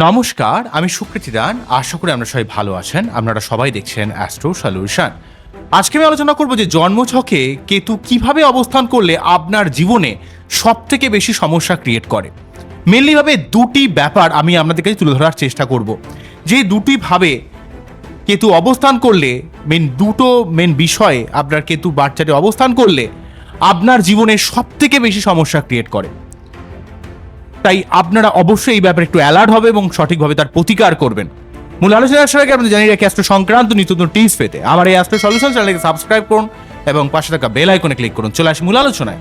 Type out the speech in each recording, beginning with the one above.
নমস্কার, আমি সুকৃতি দান আশা করি আপনারা সবাই ভালো আছেন। আপনারা সবাই দেখছেন অ্যাস্ট্রো সলিউশন আজকে আমি আলোচনা করব যে জন্মছকে কেতু কীভাবে অবস্থান করলে আপনার জীবনে সব থেকে বেশি সমস্যা ক্রিয়েট করে। মেনলিভাবে দুটি ব্যাপার আমি আপনাদের কাছে তুলে ধরার চেষ্টা করব। যে দুটি ভাবে কেতু অবস্থান করলে মেন দুটো মেন বিষয়ে আপনার কেতু বাচ্চাটি অবস্থান করলে, আপনার জীবনে সব থেকে বেশি সমস্যা ক্রিয়েট করে। তাই আপনারা অবশ্যই এই ব্যাপারে একটু অ্যালার্ট হবে এবং সঠিকভাবে তার প্রতিকার করবেন। মূল আলোচনার আসার আগে আপনাদের জানিয়ে রাখি অ্যাস্ট্রো সংক্রান্ত নিত্য নতুন টিপস পেতে আমার এই অ্যাস্ট্রো সলিউশন চ্যানেলকে সাবস্ক্রাইব করুন এবং পাশে থাকা বেল আইকনে ক্লিক করুন। চলে আসি মূল আলোচনায়।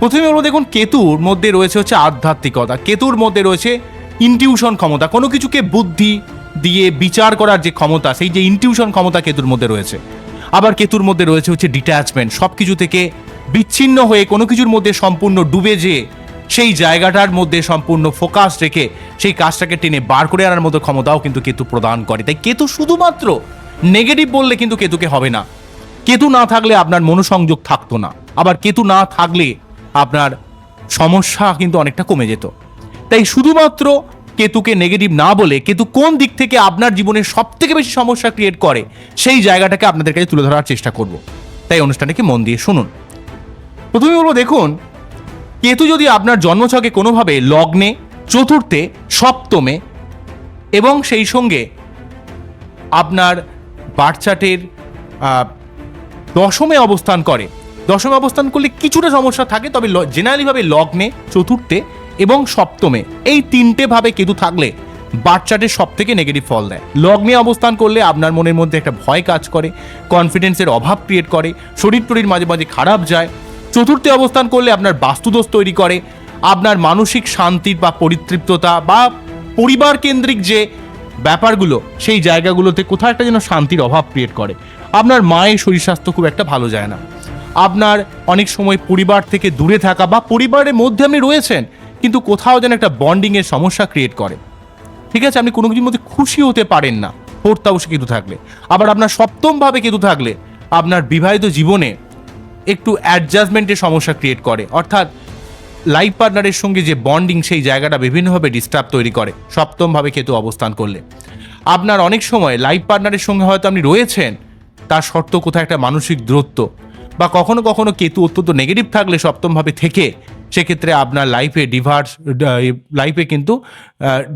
প্রথমে বলব, দেখুন, কেতুর মধ্যে রয়েছে হচ্ছে আধ্যাত্মিকতা। কেতুর মধ্যে রয়েছে ইনটিউশন ক্ষমতা। কোনো কিছুকে বুদ্ধি দিয়ে বিচার করার যে ক্ষমতা, সেই যে ইনটিউশন ক্ষমতা কেতুর মধ্যে রয়েছে। আবার কেতুর মধ্যে রয়েছে হচ্ছে ডিট্যাচমেন্ট সব কিছু থেকে বিচ্ছিন্ন হয়ে কোনো কিছুর মধ্যে সম্পূর্ণ ডুবে যেয়ে সেই জায়গাটার মধ্যে সম্পূর্ণ ফোকাস রেখে সেই কাজটাকে টেনে বার করে আনার মতো ক্ষমতাও কিন্তু কেতু প্রদান করে। তাই কেতু শুধুমাত্র নেগেটিভ বললে কিন্তু কেতুকে হবে না। কেতু না থাকলে আপনার মনোসংযোগ থাকতো না। আবার কেতু না থাকলে আপনার সমস্যা কিন্তু অনেকটা কমে যেত। তাই শুধুমাত্র কেতুকে নেগেটিভ না বলে কেতু কোন দিক থেকে আপনার জীবনে সব থেকে বেশি সমস্যা ক্রিয়েট করে, সেই জায়গাটাকে আপনাদের কাছে তুলে ধরার চেষ্টা করব। তাই অনুষ্ঠানটাকে মন দিয়ে শুনুন। প্রথমে বলব, দেখুন কেতু যদি আপনার জন্মছকে কোনোভাবে লগ্নে, চতুর্থে, সপ্তমে এবং সেই সঙ্গে আপনার বাচ্চাটের দশমে অবস্থান করে, দশমে অবস্থান করলে কিছুটা সমস্যা থাকে, তবে জেনারেলিভাবে লগ্নে, চতুর্থে এবং সপ্তমে, এই তিনটে ভাবে কেতু থাকলে বাচ্চাটের সব থেকে নেগেটিভ ফল দেয়। লগ্নে অবস্থান করলে আপনার মনের মধ্যে একটা ভয় কাজ করে কনফিডেন্সের অভাব ক্রিয়েট করে শরীর টরীর মাঝে মাঝে খারাপ যায় চতুর্থে অবস্থান করলে আপনার বাস্তুদোষ তৈরি করে, আপনার মানসিক শান্তির বা পরিতৃপ্ততা বা পরিবার কেন্দ্রিক যে ব্যাপারগুলো, সেই জায়গাগুলোতে কোথাও একটা যেন শান্তির অভাব ক্রিয়েট করে। আপনার মায়ের শরীর স্বাস্থ্য খুব একটা ভালো যায় না। আপনার অনেক সময় পরিবার থেকে দূরে থাকা বা পরিবারের মধ্যে আপনি রয়েছেন, কিন্তু কোথাও যেন একটা বন্ডিংয়ের সমস্যা ক্রিয়েট করে। ঠিক আছে? আপনি কোনো কিছুর মধ্যে খুশি হতে পারেন না। ফোর্থ হাউসে কেতু থাকলে। আবার আপনার সপ্তমভাবে কেতু থাকলে, আপনার বিবাহিত জীবনে একটু অ্যাডজাস্টমেন্টের সমস্যা ক্রিয়েট করে। অর্থাৎ লাইফ পার্টনারের সঙ্গে যে বন্ডিং সেই জায়গাটা বিভিন্নভাবে ডিস্টার্ব তৈরি করে, সপ্তমভাবে কেতু অবস্থান করলে। আপনার অনেক সময় লাইফ পার্টনারের সঙ্গে হয়তো আপনি রয়েছেন, তার শর্ত কোথায়? একটা মানসিক দূরত্ব। বা কখনো কখনো কেতু অত্যন্ত নেগেটিভ থাকলে সপ্তমভাবে থেকে সেক্ষেত্রে আপনার লাইফে ডিভার্স লাইফে কিন্তু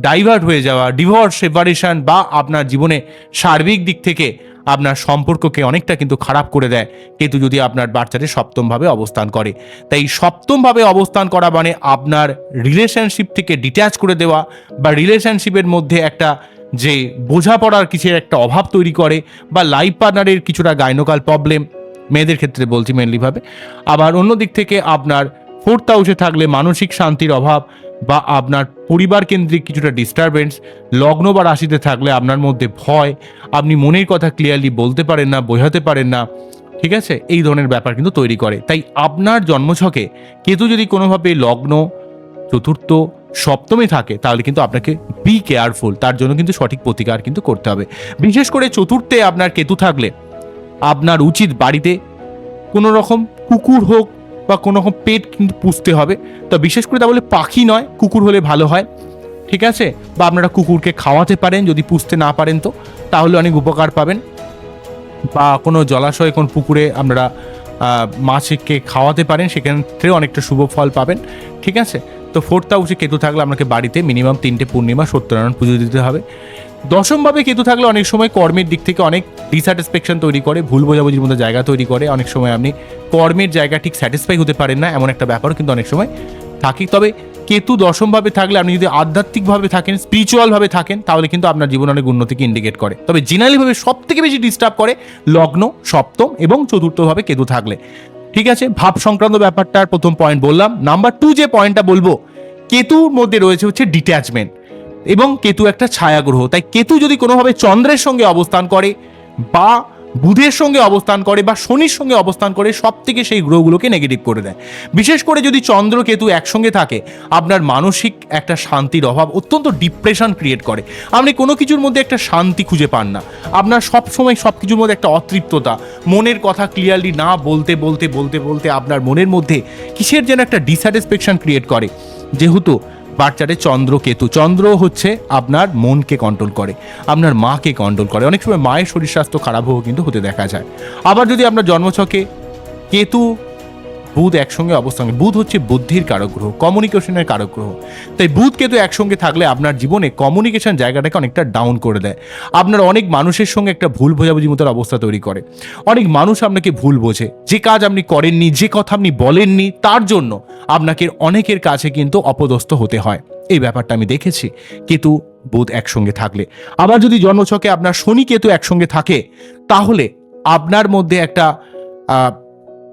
ডাইভার্ট হয়ে যাওয়া ডিভোর্স সেপারেশন বা আপনার জীবনে সার্বিক দিক থেকে আপনার সম্পর্ককে অনেকটা কিন্তু খারাপ করে দেয়। কেতু যদি আপনার বাচ্চাতে সপ্তমভাবে অবস্থান করে, তাই সপ্তমভাবে অবস্থান করা মানে আপনার রিলেশনশিপ থেকে ডিট্যাচ করে দেওয়া বা রিলেশনশিপের মধ্যে একটা যে বোঝাপড়ার কিছুর একটা অভাব তৈরি করে বা লাইফ পার্টনারের কিছুটা গাইনোকাল প্রবলেম মেয়েদের ক্ষেত্রে বলছি মেনলিভাবে আবার অন্য দিক থেকে আপনার ফোর্থ হাউসে থাকলে মানসিক শান্তির অভাব বা আপনার পরিবার কেন্দ্রিক কিছুটা ডিস্টারবেন্স লগ্ন বা রাশিতে থাকলে আপনার মধ্যে ভয়, আপনি মনের কথা ক্লিয়ারলি বলতে পারেন না, বোঝাতে পারেন না, ঠিক আছে? এই ধরনের ব্যাপার কিন্তু তৈরি করে। তাই আপনার জন্মছকে কেতু যদি কোনোভাবে লগ্ন, চতুর্থ, সপ্তমে থাকে, তাহলে কিন্তু আপনাকে বি কেয়ারফুল তার জন্য কিন্তু সঠিক প্রতিকার কিন্তু করতে হবে। বিশেষ করে চতুর্থে আপনার কেতু থাকলে আপনার উচিত বাড়িতে কোনো রকম কুকুর হোক বা কোনো রকম পেট কিন্তু পুষতে হবে। তো বিশেষ করে তা বলে পাখি নয়, কুকুর হলে ভালো হয়। ঠিক আছে? বা আপনারা কুকুরকে খাওয়াতে পারেন যদি পুষতে না পারেন তো, তাহলে অনেক উপকার পাবেন। বা কোনো জলাশয় কোন পুকুরে আপনারা মাছকে খাওয়াতে পারেন সেক্ষেত্রেও অনেকটা শুভ ফল পাবেন। ঠিক আছে? তো ফোর্থ হাউসে কেতু থাকলে আপনাকে বাড়িতে মিনিমাম তিনটে পূর্ণিমা সত্যনারায়ণ পুজো দিতে হবে। দশমভাবে কেতু থাকলে অনেক সময় কর্মের দিক থেকে অনেক ডিস্যাটিসফ্যাকশন তৈরি করে, ভুল বোঝাবুঝির মধ্যে জায়গা তৈরি করে। অনেক সময় আপনি কর্মের জায়গা ঠিক স্যাটিসফাই হতে পারেন না, এমন একটা ব্যাপারও কিন্তু অনেক সময় থাকি। তবে কেতু দশমভাবে থাকলে আপনি যদি আধ্যাত্মিকভাবে থাকেন স্পিরিচুয়ালভাবে থাকেন, তাহলে কিন্তু আপনার জীবনে অনেক উন্নতিকে ইন্ডিকেট করে। তবে জেনারেলিভাবে সব থেকে বেশি ডিস্টার্ব করে লগ্ন, সপ্তম এবং চতুর্থভাবে কেতু থাকলে। ঠিক আছে, ভাব সংক্রান্ত ব্যাপারটার প্রথম পয়েন্ট বললাম। নাম্বার টু যে পয়েন্টটা বলব, কেতুর মধ্যে রয়েছে হচ্ছে ডিট্যাচমেন্ট এবং কেতু একটা ছায়া গ্রহ তাই কেতু যদি কোনোভাবে চন্দ্রের সঙ্গে অবস্থান করে বা বুধের সঙ্গে অবস্থান করে বা শনির সঙ্গে অবস্থান করে সব থেকে সেই গ্রহগুলোকে নেগেটিভ করে দেয়। বিশেষ করে যদি চন্দ্র কেতু একসঙ্গে থাকে, আপনার মানসিক একটা শান্তির অভাব অত্যন্ত ডিপ্রেশন ক্রিয়েট করে। আপনি কোনো কিছুর মধ্যে একটা শান্তি খুঁজে পান না। আপনার সব সময় সব কিছুর মধ্যে একটা অতৃপ্ততা। মনের কথা ক্লিয়ারলি না বলতে বলতে বলতে বলতে আপনার মনের মধ্যে কিসের যেন একটা ডিস্যাটিসফ্যাকশন ক্রিয়েট করে। যেহেতু বাচ্চাটে চন্দ্র কেতু। চন্দ্র হচ্ছে আপনার মনকে কন্ট্রোল করে, আপনার মাকে কন্ট্রোল করে। অনেক সময় মায়ের শরীর স্বাস্থ্য খারাপ খারাপও কিন্তু হতে দেখা যায়। আবার যদি আপনার জন্মছকে কেতু বুধ একসঙ্গে অবস্থান। বুধ হচ্ছে বুদ্ধির কারক গ্রহ কমিউনিকেশনের কারক গ্রহ তাই বুধ কেতু একসঙ্গে থাকলে আপনার জীবনে কমিউনিকেশন জায়গাটাকে অনেকটা ডাউন করে দেয়। আপনার অনেক মানুষের সঙ্গে একটা ভুল বোঝাবুঝি মতো অবস্থা তৈরি করে। অনেক মানুষ আপনাকে ভুল বোঝে। যে কাজ আপনি করেননি, যে কথা আপনি বলেননি, তার জন্য আপনাকে অনেকের কাছে কিন্তু অপদস্থ হতে হয়। এই ব্যাপারটা আমি দেখেছি। কেতু, বুধ একসঙ্গে থাকলে। আবার যদি জন্মছকে আপনার শনি কেতু একসঙ্গে থাকে, তাহলে আপনার মধ্যে একটা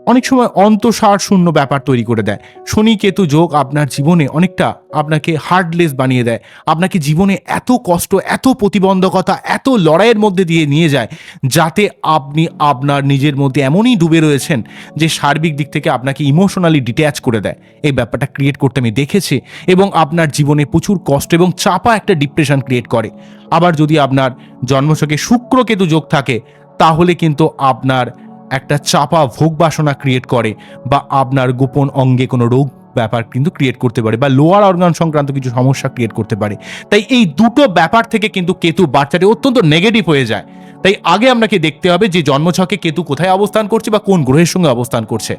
অনেক সময় অন্তঃসার শূন্য ব্যাপার তৈরি করে দেয়। শনি কেতু যোগ আপনার জীবনে অনেকটা আপনাকে হার্ডলেস বানিয়ে দেয়। আপনাকে জীবনে এত কষ্ট, এত প্রতিবন্ধকতা, এত লড়াইয়ের মধ্যে দিয়ে নিয়ে যায় যাতে আপনি আপনার নিজের মধ্যে এমনই ডুবে রয়েছেন যে সার্বিক দিক থেকে আপনাকে ইমোশনালি ডিট্যাচ করে দেয়। এই ব্যাপারটা ক্রিয়েট করতে আমি দেখেছি এবং আপনার জীবনে প্রচুর কষ্ট এবং চাপা একটা ডিপ্রেশন ক্রিয়েট করে। আবার যদি আপনার জন্মছকে শুক্র কেতু যোগ থাকে, তাহলে কিন্তু আপনার একটা চাপা ভোগ বাসনা ক্রিয়েট করে বা আপনার গোপন অঙ্গে কোনো রোগ ব্যাপার কিন্তু ক্রিয়েট করতে পারে বা লোয়ার অর্গান সংক্রান্ত কিছু সমস্যা ক্রিয়েট করতে পারে। তাই এই দুটো ব্যাপার থেকে কিন্তু কেতু বাচ্চাটি অত্যন্ত নেগেটিভ হয়ে যায়। তাই আগে আপনাকে দেখতে হবে যে জন্মছকে কেতু কোথায় অবস্থান করছে বা কোন গ্রহের সঙ্গে অবস্থান করছে।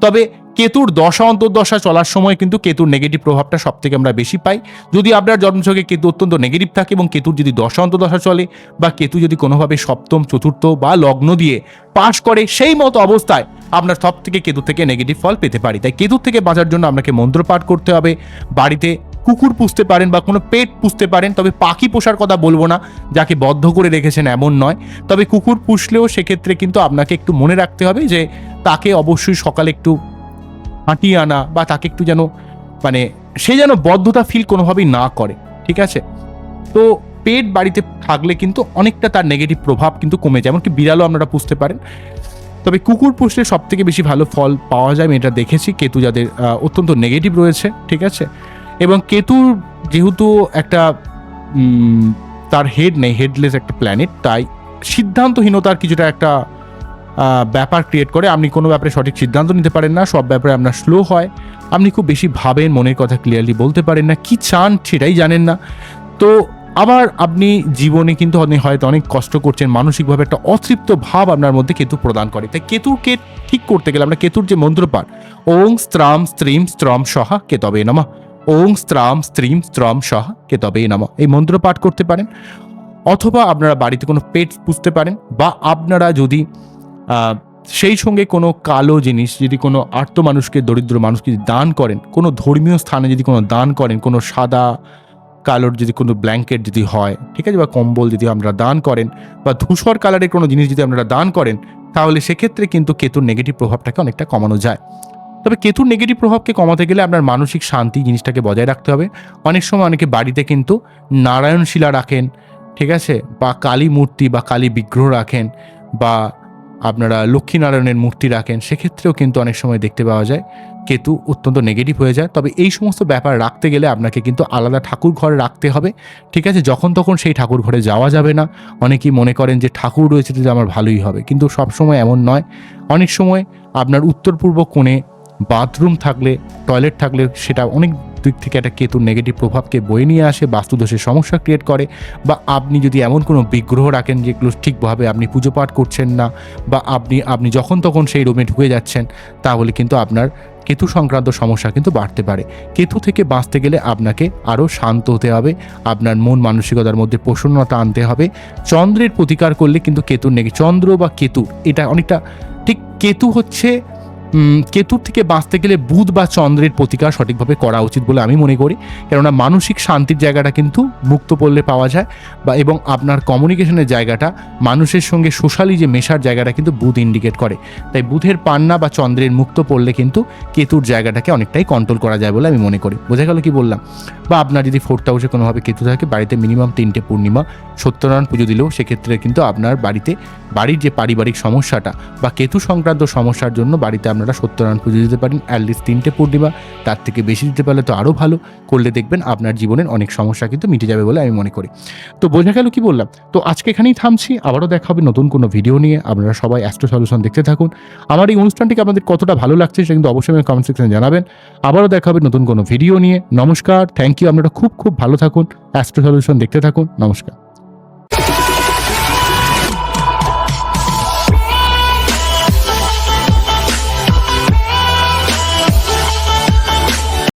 তবে কেতুর দশা, অন্তর্দশা চলার সময় কিন্তু কেতুর নেগেটিভ প্রভাবটা সব থেকে আমরা বেশি পাই। যদি আপনার জন্মছকে কেতু অত্যন্ত নেগেটিভ থাকে এবং কেতুর যদি দশা, অন্তর্দশা চলে বা কেতু যদি কোনোভাবে সপ্তম, চতুর্থ বা লগ্ন দিয়ে পাশ করে সেই মতো অবস্থায় আপনার সব থেকে কেতু থেকে নেগেটিভ ফল পেতে পারি। তাই কেতুর থেকে বাঁচার জন্য আপনাকে মন্ত্র পাঠ করতে হবে। বাড়িতে কুকুর পুষতে পারেন বা কোনো পেট পুষতে পারেন, তবে পাখি পোষার কথা বলব না, যাকে বদ্ধ করে রেখেছেন এমন নয়। তবে কুকুর পুষলেও সেক্ষেত্রে কিন্তু আপনাকে একটু মনে রাখতে হবে যে, তাকে অবশ্যই সকালে একটু হাঁটিয়ে আনা বা তাকে একটু যেন মানে সে যেন বদ্ধতা ফিল কোনোভাবেই না করে, ঠিক আছে? তো পেট বাড়িতে থাকলে কিন্তু অনেকটা তার নেগেটিভ প্রভাব কিন্তু কমে যায়, এমনকি বিড়ালও আপনারা পুষতে পারেন। তবে কুকুর পুষলে সব থেকে বেশি ভালো ফল পাওয়া যায়, আমি এটা দেখেছি, কেতু যাদের অত্যন্ত নেগেটিভ রয়েছে, ঠিক আছে? এবং কেতুর যেহেতু একটা তার হেড নেই হেডলেস একটা প্ল্যানেট তাই সিদ্ধান্তহীনতার কিছুটা একটা ব্যাপার ক্রিয়েট করে। আপনি কোনো ব্যাপারে সঠিক সিদ্ধান্ত নিতে পারেন না, সব ব্যাপারে আপনার স্লো হয়। আপনি খুব বেশি ভাবেন মনের কথা ক্লিয়ারলি বলতে পারেন না, কি চান সেটাই জানেন না। তো আবার আপনি জীবনে কিন্তু আপনি হয়তো অনেক কষ্ট করছেন, মানসিকভাবে একটা অতৃপ্ত ভাব আপনার মধ্যে কেতু প্রদান করে। তাই কেতুকে ঠিক করতে গেলে আমরা কেতুর যে মন্ত্রপাঠ, ওং স্ত্রাম স্ত্রীম স্ত্রম সহা কেতবে নমঃ। ওং স্ত্রাম স্ত্রীম স্ত্রম সহা কেতবে নমঃ এই মন্ত্র পাঠ করতে পারেন। অথবা আপনারা বাড়িতে কোনো পেট পুষতে পারেন বা আপনারা যদি সেই সঙ্গে কোনো কালো জিনিস যদি কোনো আর্ত মানুষকে, দরিদ্র মানুষকে যদি দান করেন, কোনো ধর্মীয় স্থানে যদি কোনো দান করেন, কোনো সাদা কালোর যদি কোনো ব্ল্যাঙ্কেট যদি হয়, ঠিক আছে, বা কম্বল যদি আপনারা দান করেন, বা ধূসর কালারের কোনো জিনিস যদি আপনারা দান করেন, তাহলে সেক্ষেত্রে কিন্তু কেতুর নেগেটিভ প্রভাবটাকে অনেকটা কমানো যায়। তবে কেতুর নেগেটিভ প্রভাবকে কমাতে গেলে আপনার মানসিক শান্তি জিনিসটাকে বজায় রাখতে হবে। অনেক সময় অনেকে বাড়িতে কিন্তু নারায়ণ শিলা রাখেন, ঠিক আছে? বা কালী মূর্তি বা কালী বিগ্রহ রাখেন বা আপনারা লক্ষ্মীনারায়ণের মূর্তি রাখেন, সেক্ষেত্রেও কিন্তু অনেক সময় দেখতে পাওয়া যায় কেতু অত্যন্ত নেগেটিভ হয়ে যায়। তবে এই সমস্ত ব্যাপার রাখতে গেলে আপনাকে কিন্তু আলাদা ঠাকুর ঘরে রাখতে হবে, ঠিক আছে? যখন তখন সেই ঠাকুর ঘরে যাওয়া যাবে না। অনেকেই মনে করেন যে ঠাকুর রয়েছে যে আমার ভালোই হবে। কিন্তু সব সময় এমন নয়। অনেক সময় আপনার উত্তর পূর্ব কোণে বাথরুম থাকলে, টয়লেট থাকলে সেটা অনেক দিক থেকে একটা কেতুর নেগেটিভ প্রভাবকে বয়ে নিয়ে আসে, বাস্তুদোষের সমস্যা ক্রিয়েট করে বা আপনি যদি এমন কোনো বিগ্রহ রাখেন যেগুলো ঠিকভাবে আপনি পুজো পাঠ করছেন না বা আপনি আপনি যখন তখন সেই রুমে ঢুকে যাচ্ছেন, তাহলে কিন্তু আপনার কেতু সংক্রান্ত সমস্যা কিন্তু বাড়তে পারে। কেতু থেকে বাঁচতে গেলে আপনাকে আরও শান্ত হতে হবে, আপনার মন মানসিকতার মধ্যে প্রসন্নতা আনতে হবে। চন্দ্রের প্রতিকার করলে কিন্তু কেতুর নেগে চন্দ্র বা কেতু, এটা অনেকটা ঠিক কেতু হচ্ছে কেতুর থেকে বাঁচতে গেলে বুধ বা চন্দ্রের প্রতিকার সঠিকভাবে করা উচিত বলে আমি মনে করি। কেননা মানসিক শান্তির জায়গাটা কিন্তু মুক্ত পড়লে পাওয়া যায় বা এবং আপনার কমিউনিকেশনের জায়গাটা, মানুষের সঙ্গে সোশ্যালি যে মেশার জায়গাটা কিন্তু বুধ ইন্ডিকেট করে। তাই বুধের পান্না বা চন্দ্রের মুক্ত পড়লে কিন্তু কেতুর জায়গাটাকে অনেকটাই কন্ট্রোল করা যায় বলে আমি মনে করি। বোঝা গেল কি বললাম? বা আপনার যদি ফোর্থ হাউসে কোনোভাবে কেতু থাকে, বাড়িতে মিনিমাম তিনটে পূর্ণিমা, সত্যনারায়ণ পুজো দিলেও সেক্ষেত্রে কিন্তু আপনার বাড়িতে বাড়ির যে পারিবারিক সমস্যাটা বা কেতু সংক্রান্ত সমস্যার জন্য বাড়িতে আপনার আপনারা সত্যনারায়ণ পুজো দিতে পারেন অ্যাটলিস্ট তিনটে পূর্ণিমা, তার থেকে বেশি দিতে পারলে তো আরও ভালো। করলে দেখবেন আপনার জীবনের অনেক সমস্যা কিন্তু মিটে যাবে বলে আমি মনে করি। তো বোঝা গেল কি বললাম? তো আজকে এখানেই থামছি, আবারও দেখা হবে নতুন কোনো ভিডিও নিয়ে। আপনারা সবাই অ্যাস্ট্রো সলিউশন দেখতে থাকুন। আমার এই অনুষ্ঠানটিকে আপনাদের কতটা ভালো লাগছে সেটা কিন্তু অবশ্যই আমি কমেন্ট সেকশনে জানাবেন। আবারও দেখা হবে নতুন কোনো ভিডিও নিয়ে। নমস্কার থ্যাংক ইউ আপনারা খুব খুব ভালো থাকুন। অ্যাস্ট্রো সলিউশন দেখতে থাকুন। নমস্কার।